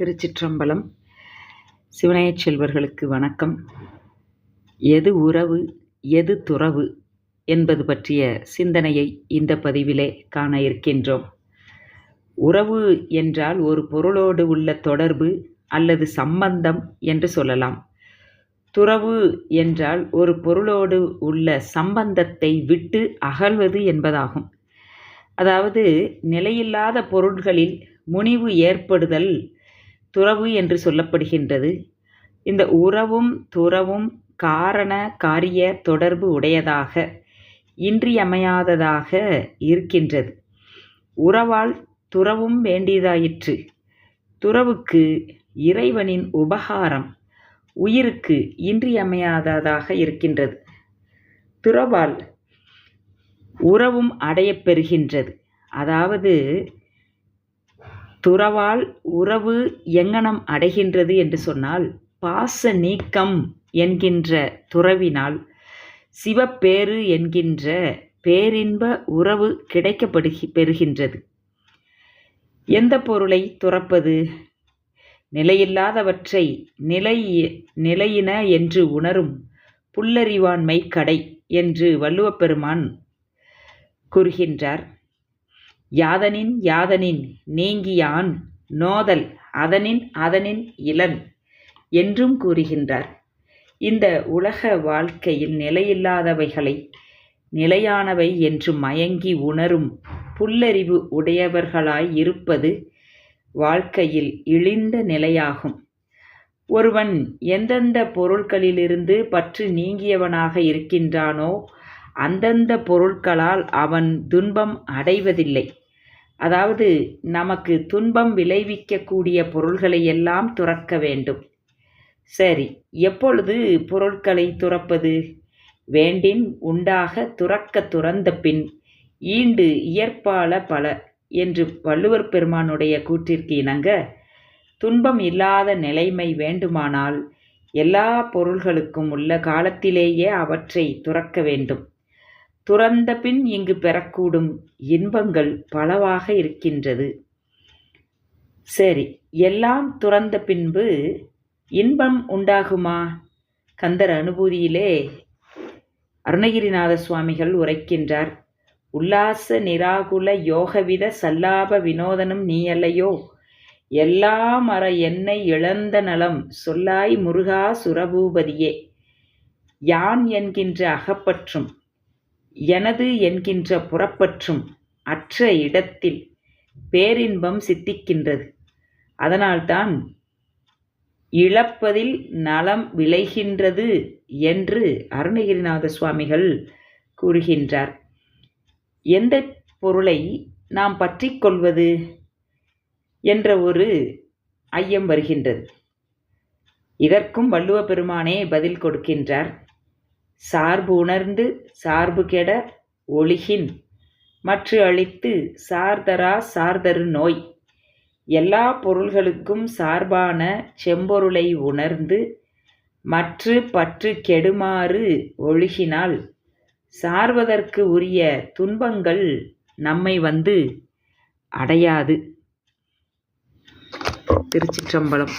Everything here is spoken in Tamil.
திருச்சிற்றம்பலம். சிவனையச் செல்வர்களுக்கு வணக்கம். எது உறவு எது துறவு என்பது பற்றிய சிந்தனையை இந்த பதிவிலே காண இருக்கின்றோம். உறவு என்றால் ஒரு பொருளோடு உள்ள தொடர்பு அல்லது சம்பந்தம் என்று சொல்லலாம். துறவு என்றால் ஒரு பொருளோடு உள்ள சம்பந்தத்தை விட்டு அகழ்வது என்பதாகும். அதாவது நிலையில்லாத பொருள்களில் முனிவு ஏற்படுதல் துறவு என்று சொல்லப்படுகின்றது. இந்த உறவும் துறவும் காரண காரிய தொடர்பு உடையதாக இன்றியமையாததாக இருக்கின்றது. உறவால் துறவும் வேண்டியதாயிற்று. துறவுக்கு இறைவனின் உபகாரம் உயிருக்கு இன்றியமையாததாக இருக்கின்றது. துறவால் உறவும் அடையப்பெறுகின்றது அதாவது துறவால் உறவு எங்கனம் அடைகின்றது என்று சொன்னால் பாச நீக்கம் என்கின்ற துறவினால் சிவப்பேறு என்கின்ற பேரின்ப உறவு கிடைக்கப்படுகி பெறுகின்றது. எந்த பொருளை துறப்பது? நிலையில்லாதவற்றை நிலை நிலையின என்று உணரும் புல்லறிவாண்மை கடை என்று வள்ளுவப்பெருமான் கூறுகின்றார். யாதனின் யாதனின் நீங்கியான் நோதல் அதனின் அதனின் இளன் என்றும் கூறுகின்றார். இந்த உலக வாழ்க்கையில் நிலையில்லாதவைகளை நிலையானவை என்று மயங்கி உணரும் புல்லறிவு உடையவர்களாய் இருப்பது வாழ்க்கையில் இழிந்த நிலையாகும். ஒருவன் எந்தெந்த பொருட்களிலிருந்து பற்று நீங்கியவனாக இருக்கின்றானோ அந்தந்த பொருட்களால் அவன் துன்பம் அடைவதில்லை. அதாவது நமக்கு துன்பம் விளைவிக்கக்கூடிய பொருள்களை எல்லாம் துறக்க வேண்டும். சரி எப்பொழுது பொருட்களை துறப்பது? வேண்டின் உண்டாக துறக்க துறந்த பின் ஈண்டு இயற்பால பல என்று வள்ளுவர் பெருமானுடைய கூற்றிற்கு இணங்க துன்பம் இல்லாத நிலைமை வேண்டுமானால் எல்லா பொருள்களுக்கும் உள்ள காலத்திலேயே அவற்றை துறக்க வேண்டும். துறந்த பின் இங்கு பெறக்கூடும் இன்பங்கள் பலவாக இருக்கின்றது. சரி எல்லாம் துறந்த பின்பு இன்பம் உண்டாகுமா? கந்தர் அனுபூதியிலே அருணகிரிநாத சுவாமிகள் உரைக்கின்றார் உல்லாச நிராகுல யோகவித சல்லாப வினோதனம் நீ அல்லையோ எல்லாம் அற என்னை இழந்த நலம் சொல்லாய் முருகா சுரபூபதியே. யான் என்கின்ற அகப்பற்றும் எனது என்கின்ற புறப்பற்றும் அற்ற இடத்தில் பேரின்பம் சித்திக்கின்றது. அதனால்தான் இழப்பதில் நலம் விளைகின்றது என்று அருணகிரிநாத சுவாமிகள் கூறுகின்றார். எந்த பொருளை நாம் பற்றி கொள்வது என்ற ஒரு ஐயம் வருகின்றது. இதற்கும் வள்ளுவ பெருமானே பதில் கொடுக்கின்றார். சார்பு உணர்ந்து சார்பு கெட ஒளிகின் மற்ற அழித்து சார்தரா சார்தரு நோய். எல்லா பொருள்களுக்கும் சார்பான செம்பொருளை உணர்ந்து மற்று பற்று கெடுமாறு ஒழுகினால் சார்வதற்கு உரிய துன்பங்கள் நம்மை வந்து அடையாது. திருச்சிற்றம்பலம்.